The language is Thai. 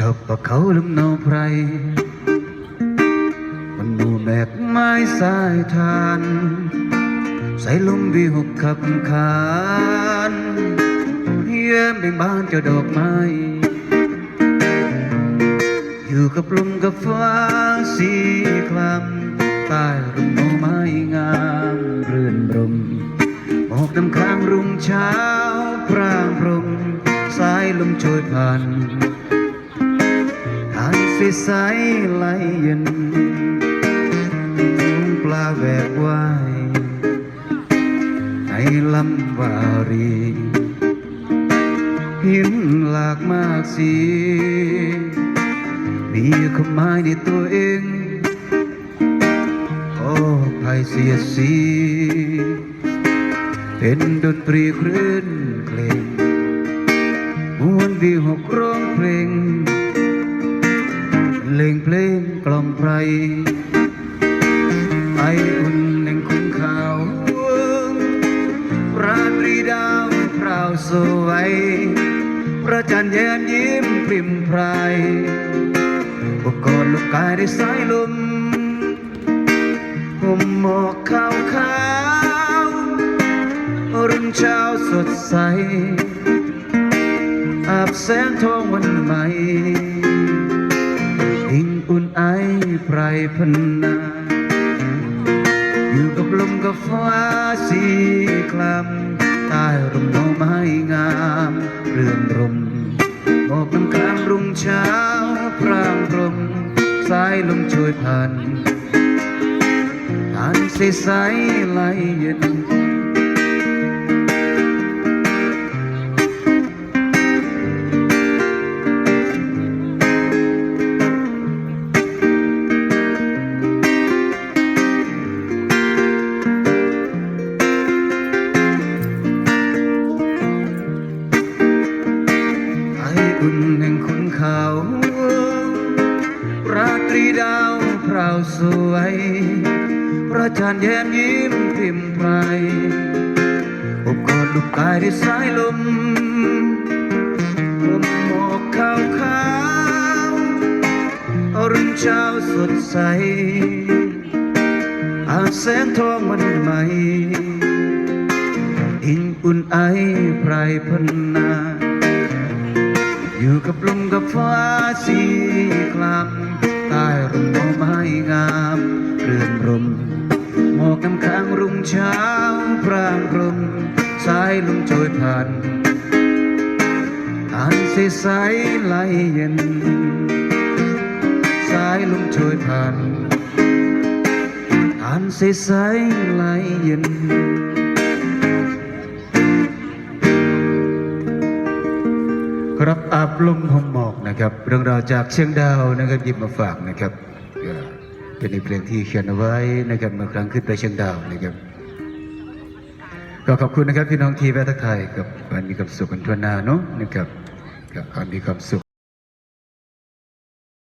ก็เขาลำเนาไพร มันหนูแบกไม้สายทาน ใส่ลมวิหกขับขานเยี่ยมเบ่งบานเจ้าดอกไม้ อยู่กับลมกับฟ้าสีคลำใต้ร่มโนไม้งามเรื่นรมหมอกน้ำค้างรุ่งเช้าพร่างพรมสายลมโชยผ่าน ใสใสๆไหลเย็นฝูงปลาแหวกว่ายในลำวารีหินหลากมากสี มีความหมายในตัวเอง โอ้ภัยเสียสี เป็นดนตรีครื่นเพลงมวนดีหกร้องเพลง เลงเพลงกล่อมไพรไออุ่นแห่งคุณข่าวราตรีดาวพราวสวยพระจันทร์แย้มยิ้มพริมไพรบุกกอดลูกกายได้สายลมห่มหมอกขาวขาวรุ่งเช้าสดใสอาบแสงทองวันใหม่ ไพรพนาอยู่กับลมกับฟ้าสีคลำใต้ร่มเงาไม้งามเรื่อนรมหมอกน้ำค้างรุ่งเช้าพรางพรมสายลมโชยผ่านผ่านใสใสๆไหลเย็น รีดาวพราวสวย พระจันทร์แย้มยิ้มพิมพ์ไพรอบกอดลูกกายด้วยสายลมห่มหมอกขาวขาวอรุณเช้าสดใส อาแสงทองวันใหม่ อิงอุ่นไอไพรพันาอยู่กับลมกับฟ้า ไม้ไม้งามเรื่อนรมหมอกน้ำค้างรุ่งเช้าพรางพรมสายลมโชยผ่านอ่านใสใสไหลเย็น สายลมโชยผ่านอ่านใสใสไหลเย็นครับอาบลมหอมหมอกนะครับ เรื่องราวจากเชียงดาวนะครับหยิบมาฝากนะครับ เป็นในเพลงที่เขียนเอาไว้นะครับเมื่อครั้งขึ้นไปเชียงดาวนะครับก็ขอบคุณนะครับพี่น้องที่แวะทักทายกับวันมีความสุขกันทั่วหน้าเนาะนะครับกับวามมีความสุข